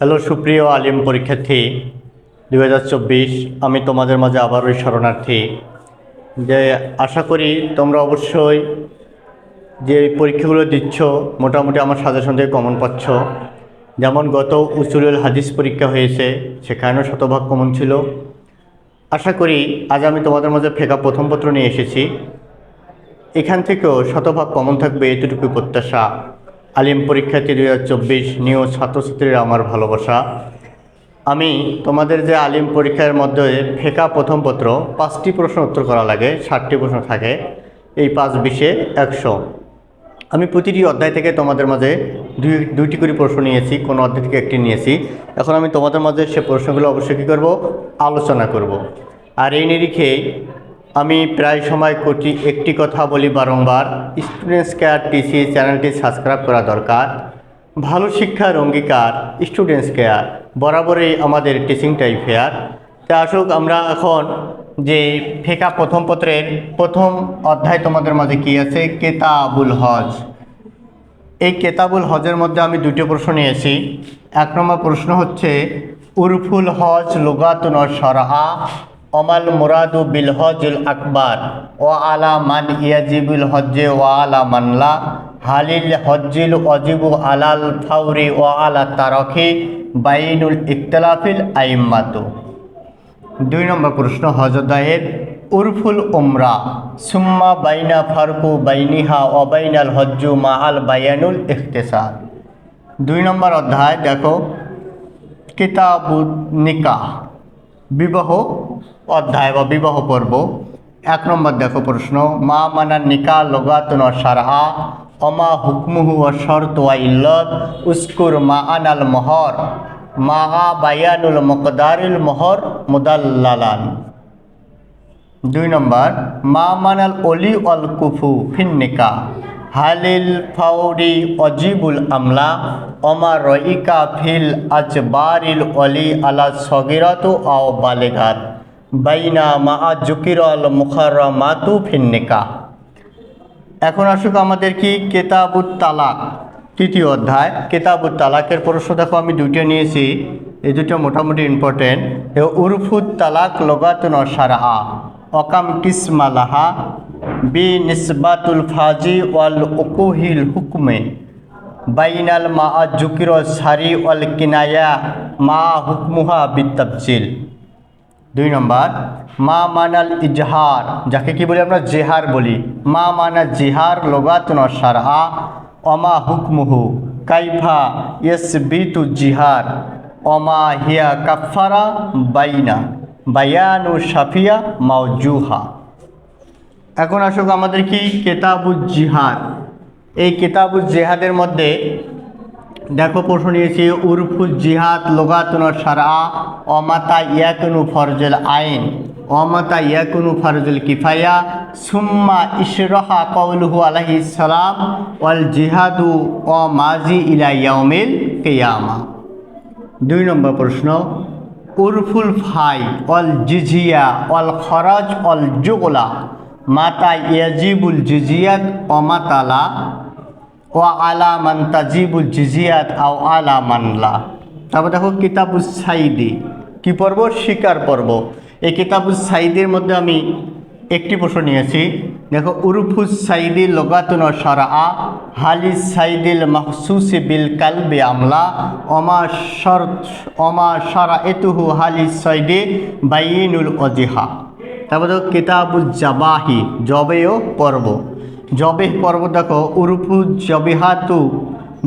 Hello সুপ্রিয় আলিম পরীক্ষার্থী দু হাজার চব্বিশ, আমি তোমাদের মাঝে আবারও শরণার্থী। যে আশা করি তোমরা অবশ্যই যে পরীক্ষাগুলো দিচ্ছ, মোটামুটি আমার সাজেশন থেকে কমন পাচ্ছ। যেমন গত উসুলুল হাদিস পরীক্ষা হয়েছে, সেখানেও শতভাগ কমন ছিল। আশা করি আজ আমি তোমাদের মাঝে ফেকা প্রথম পত্র নিয়ে এসেছি। এখান থেকেও শতভাগ কমন থাকবে এতটুকু প্রত্যাশা। আলিম পরীক্ষার্থী দুই হাজার চব্বিশ নিউ ছাত্রছাত্রীরা আমার ভালোবাসা? আমি তোমাদের যে আলিম পরীক্ষার মধ্যে ফেকা প্রথম পত্র, পাঁচটি প্রশ্ন উত্তর করা লাগে ষাটটি প্রশ্ন থাকে, এই পাঁচ বিশে একশো। আমি প্রতিটি অধ্যায় থেকে তোমাদের মাঝে দুই, দুইটি করে প্রশ্ন নিয়েছি, কোনো অধ্যায় থেকে একটি নিয়েছি। এখন আমি তোমাদের মাঝে সে প্রশ্নগুলো অবশ্যই কী করব? আলোচনা করব। আর এই নিরিখে আমি প্রায় সময় কোটি একটি কথা বলি বারংবার। স্টুডেন্টস কেয়ার টিসি চ্যানেলটি সাবস্ক্রাইব করা দরকার। ভালো শিক্ষার অঙ্গীকার স্টুডেন্টস কেয়ার বরাবরই আমাদের টিচিং টিচিংটাই ফেয়ার তা আসুক, আমরা এখন যে ফেকা প্রথম পত্রের প্রথম অধ্যায় তোমাদের মাঝে কি আছে? কেতাবুল হজ। এই কেতাবুল হজের মধ্যে আমি দুটো প্রশ্ন নিয়েছি। এক নম্বর প্রশ্ন হচ্ছে, উরফুল হজ লুগাতুন সরহা অমাল মুরাদু বিল হজুল আকবার। ও আলা মান ইয়াজিবুল হজ্জে ও আলা মানলা হালিল হজ্জিল অজিবু আলাল ফাউরি ও আলা তারখি বাইনুল ইকতলাফিল আইম্মাতু। দুই নম্বর প্রশ্ন হজদায়ের উরফুল উমরা, সুম্মা বাইনা ফারকু বাইনিহা অবাইনাল হজ্জু মা আল বায়ানুল দুই নম্বর অধ্যায়, দেখো কিতাবুদ নিকাহ, বিবাহ অধ্যায় বা বিবাহ পর্ব। এক নম্বর দেখো প্রশ্ন, মা মানার নিকা লগাতুন সারহা অমা হুকমুহু ও শর্ত ওয়া ইল্লত উস্কুর মা আনাল মহর মা আ বায়ানুল মকদারুল মহর মুদাল্লালান। দুই নম্বর, মা মানাল অলি অল কুফু ফিন্নিকা হালিল ফাউরি অজিবুল আমলা, অমা রইকা ফিল আজবারিল অলি আলা সগিরাত আও বালেঘাত বাইনা মা জুকিরল মুখারমাতু ফিন্নিকা এখন আসুক আমাদের কি কেতাবুত তালাক, তৃতীয় অধ্যায়। কেতাবুত তালাকের প্রশ্ন দেখো, আমি দুইটা নিয়েছি, এই দুটো মোটামুটি ইম্পর্টেন্ট উরফুত তালাক লগাতুন সারা অকাম কিসমালাহা বি নিসবাতুল ফাজি ওয়াল উকুহিল হুকমে। বাইনাল মা জুকির সারি ওয়াল কিনায়া, মা হুকমুহা বিত্তাবজিল। দুই নম্বর, মা মানাল ইজহার, যাকে কি বলি আমরা? জেহার বলি। মা মানা জিহার লোগাতুন সারহা অমা হুকমুহু, কাইফা ইয়েস বিতু জিহার, অমা হিয়া কাফারা বাইনা, বায়ানু সাফিয়া মাউজুহা এখন আসুক আমাদের কি? কেতাবুজ জিহাদ এই কেতাবুজ জেহাদের মধ্যে দেখো প্রশ্ন নিয়েছি, উরফুজ জিহাদ লোগাতুন সারা অমাতা ইয়াকুনু ফরজুল আইন, অমাতা ইয়াকুনু ফরজুল কিফায়া, সুম্মা ইশরহা কৌলহু আলাহি সালাম, ওয়াল জিহাদু ও মাজি ইলা ইয়াউমিল কেয়ামা। দুই নম্বর প্রশ্ন, উরফুল ফাই অল জিজিয়া অল খরচ অল জুগলা, মাতা ইয়াজিবুল জিজিয়াত অমাতালা ও আলা মান তাজিবুল জিজিয়াত আও আলা মানলা তারপর দেখো কিতাবুস সাইদি। কি পর্ব? শিকার পর্ব। এই কিতাবুস সাইদের মধ্যে আমি একটি প্রশ্ন নিয়েছি। দেখো, উরুফুস সাইদি লোগাতুন সারা হালি সাইদিল মাহসুসি বিল কালবে আমলা অমা সর অমা সারা এতুহু হালি সাইদে বাইনুল অজিহা তারপর দেখো কিতাবুজ জাবাহি জবেও পর্ব। জবে পর্ব দেখো উরুফু জবিহাতু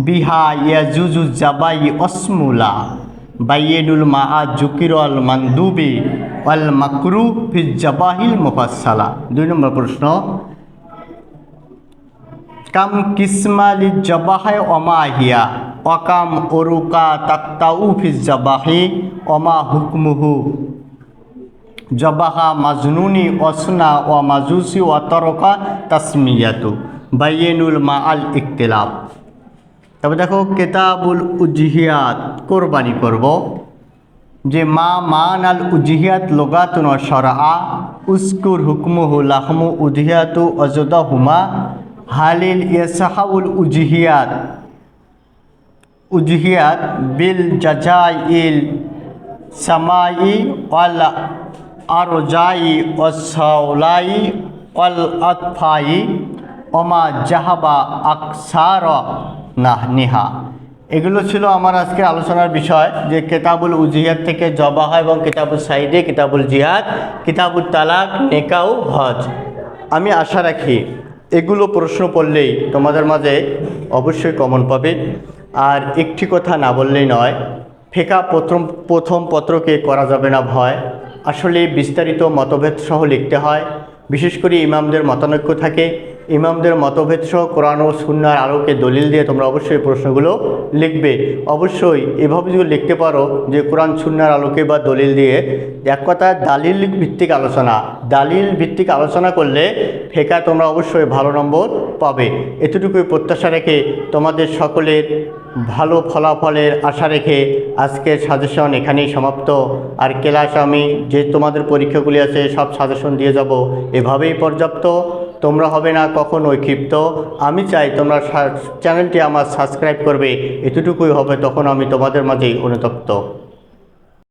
বিহা ইয়াজুজু জাবাই অসমুলা বাইয়েনুল মা আ জুকিরল মান্দুবি অল মাকরু ফি জাবাহিল মুফাসালা দুই নম্বর প্রশ্ন, কাম কিসমালি জবাহায় অমাহিয়া অকাম অরুকা তাক্তাউ ফি জবাহি অমা হুকমুহু। জবাহা মাজনুনি অসনা ও মাজুসি ও তরকা তাসমিয়াতু। বাইয়েনুল মা আল ইকতলাফ তারপর দেখো, কেতাবুল উজহিয়াত কোরবানি করব। যে মা মান আল উজহিয়াত লোগাতুন সরা উস্কুর হুকমুহু লাহমু উজহিয়াতু অজদা হুমা হালিল ইয়াসাহাউল উজহিয়াত উজহিয়াত বিল জাজাইল সামাই আরজাই ওয়াসাউলাই ওয়াল আতফাই ওমা জাহাবা আকসার নাহনিহা। এগুলো ছিল আমার আজকে আলোচনার বিষয় যে কেতাবুল উজিহাদ থেকে জবাহা এবং কিতাবুল সাইদে, কিতাবুল জিহাদ কিতাবুল তালাক, নেকাউ, হজ। আমি আশা রাখি এগুলো প্রশ্ন করলেই তোমাদের মাঝে অবশ্যই কমন পাবে। আর একটি কথা না বললেই নয় ফেকা প্রথম প্রথম পত্রকে করা যাবে না ভয়। আসলে বিস্তারিত মতভেদ সহ লিখতে হয়। বিশেষ করে ইমামদের মতানৈক্য থাকে। ইমামদের মতভেদ সহ কোরআন ও সুন্নার আলোকে দলিল দিয়ে তোমরা অবশ্যই প্রশ্নগুলো লিখবে। অবশ্যই এভাবে যদি লিখতে পারো যে কোরআন সুন্নার আলোকে বা দলিল দিয়ে, এক কথায় দালিল ভিত্তিক আলোচনা। দালিল ভিত্তিক আলোচনা করলে ফেকা তোমরা অবশ্যই ভালো নম্বর পাবে। এতটুকুই প্রত্যাশা রেখে তোমাদের সকলের ভালো ফলাফলের আশা রেখে আজকের সাজেশন এখানেই সমাপ্ত। আর ক্লাস আমি যে তোমাদের পরীক্ষাগুলি আছে, সব সাজেশন দিয়ে যাব। এভাবেই পর্যাপ্ত। তোমরা হবে না কখনোই ক্ষিপ্ত। আমি চাই তোমরা চ্যানেলটি আমার সাবস্ক্রাইব করবে। এতটুকুই হবে, তখন আমি তোমাদের মাঝেই অনুতপ্ত।